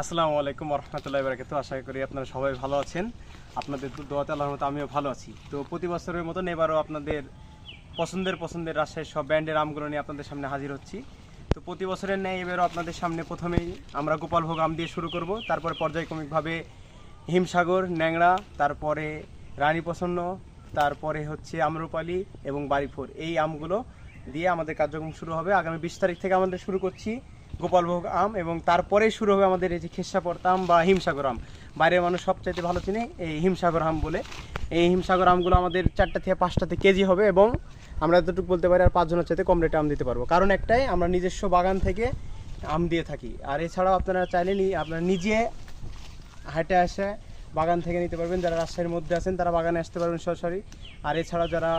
আসসালামু আলাইকুম রহমতুল্লাহ বারকাত আশা করি আপনারা সবাই ভালো আছেন। আপনাদের তো দোয়াতে আল্লাহর মতো আমিও ভালো আছি। তো প্রতি বছরের মতন এবারও আপনাদের পছন্দের পছন্দের রাজশাহীর সব ব্র্যান্ডের আমগুলো নিয়ে আপনাদের সামনে হাজির হচ্ছি। তো প্রতি বছরের ন্যায় এবারও আপনাদের সামনে প্রথমেই আমরা গোপালভোগ আম দিয়ে শুরু করব। তারপরে পর্যায়ক্রমিকভাবে হিমসাগর, ন্যাংড়া, তারপরে রানী প্রসন্ন তারপরে হচ্ছে আম্রপালি এবং বাড়িফোর এই আমগুলো দিয়ে আমাদের কার্যক্রম শুরু হবে। আগামী বিশ তারিখ থেকে আমাদের শুরু করছি। গোপালভোগ আম এবং তারপরেই শুরু হবে আমাদের এই যে খেসাপড়তা আম বা হিমসাগর আম। বাইরের মানুষ সবচাইতে ভালো চিনে এই হিমসাগর আম বলে। এই হিমসাগর আমগুলো আমাদের চারটা থেকে পাঁচটাতে কেজি হবে এবং আমরা এতটুকু বলতে পারি আর পাঁচজনের চাইতে কম রেটে আম দিতে পারব। কারণ একটাই, আমরা নিজস্ব বাগান থেকে আম দিয়ে থাকি। আর এছাড়াও আপনারা চাইলে আপনারা নিজে হাটে আসে বাগান থেকে নিতে পারবেন। যারা রাজশাহীর মধ্যে আছেন, তারা বাগানে আসতে পারবেন সরাসরি। আর এছাড়াও যারা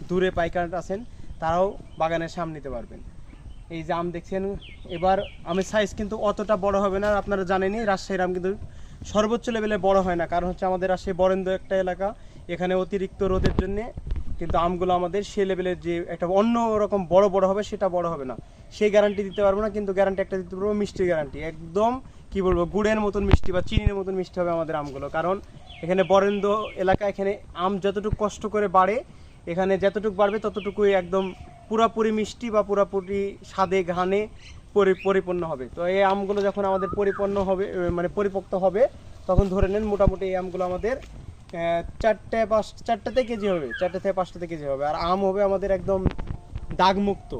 দূরে পাইকার আছেন, তারাও বাগানে সাম নিতে পারবেন। এই যে আম দেখছেন, এবার আমের সাইজ কিন্তু অতটা বড় হবে না আপনারা জানেনই রাজশাহীর আম কিন্তু সর্বোচ্চ লেভেলে বড় হয় না, কারণ হচ্ছে আমাদের রাজশাহী বরেন্দ্র একটা এলাকা, এখানে অতিরিক্ত রোদের জন্যে কিন্তু আমগুলো আমাদের সে লেভেলের যে একটা অন্য রকম বড় বড় হবে সেটা বড় হবে না। সেই গ্যারান্টি দিতে পারব না, কিন্তু গ্যারান্টি একটা দিতে পারব মিষ্টির গ্যারান্টি একদম কি বলব, গুড়ের মতন মিষ্টি বা চিনির মতন মিষ্টি হবে আমাদের আমগুলো, কারণ এখানে বরেন্দ্র এলাকা, এখানে আম যতটুকু কষ্ট করে বাড়ে, এখানে যতটুকু বাড়বে ততটুকুই একদম পুরাপুরি মিষ্টি বা পুরাপুরি স্বাদে ঘানে পরি- পরিপূর্ণ হবে। তো এই আমগুলো যখন আমাদের পরিপূর্ণ হবে মানে পরিপক্ত হবে, তখন ধরে নেন মোটামুটি এই আমগুলো আমাদের চারটে পাঁচ, চারটাতে কেজি হবে, চারটে থেকে পাঁচটাতে কেজি হবে। আর আম হবে আমাদের একদম দাগমুক্ত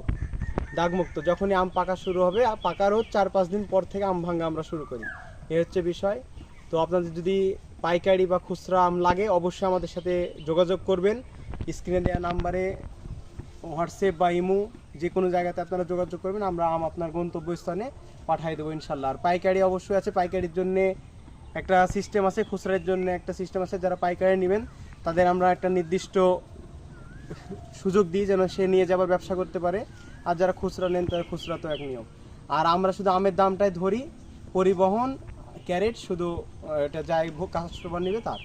দাগমুক্ত। যখনই আম পাকা শুরু হবে আর পাকারও চার পাঁচ দিন পর থেকে আম ভাঙা আমরা শুরু করি। এ হচ্ছে বিষয়। তো আপনাদের যদি পাইকারি বা খুচরা আম লাগে, অবশ্যই আমাদের সাথে যোগাযোগ করবেন। স্ক্রিনে দেওয়া নাম্বারে হোয়াটসঅ্যাপ বা ইমো যে কোনো জায়গাতে আপনারা যোগাযোগ করবেন, আমরা আম আপনার গন্তব্যস্থানে পাঠিয়ে দেবো ইনশাল্লাহ। আর পাইকারি অবশ্যই আছে, পাইকারির জন্য একটা সিস্টেম আছে, খুচরার জন্য একটা সিস্টেম আছে, যারা পাইকারি নেবেন, তাদের আমরা একটা নির্দিষ্ট সুযোগ দিই যেন সে নিয়ে যাবার ব্যবসা করতে পারে। আর যারা খুচরা নেন, তাদের খুচরা তো এক নিয়ম। আর আমরা শুধু আমের দামটাই ধরি, পরিবহন, ক্যারেট, শুধু এটা যাই কাস্টমার নেবে তার।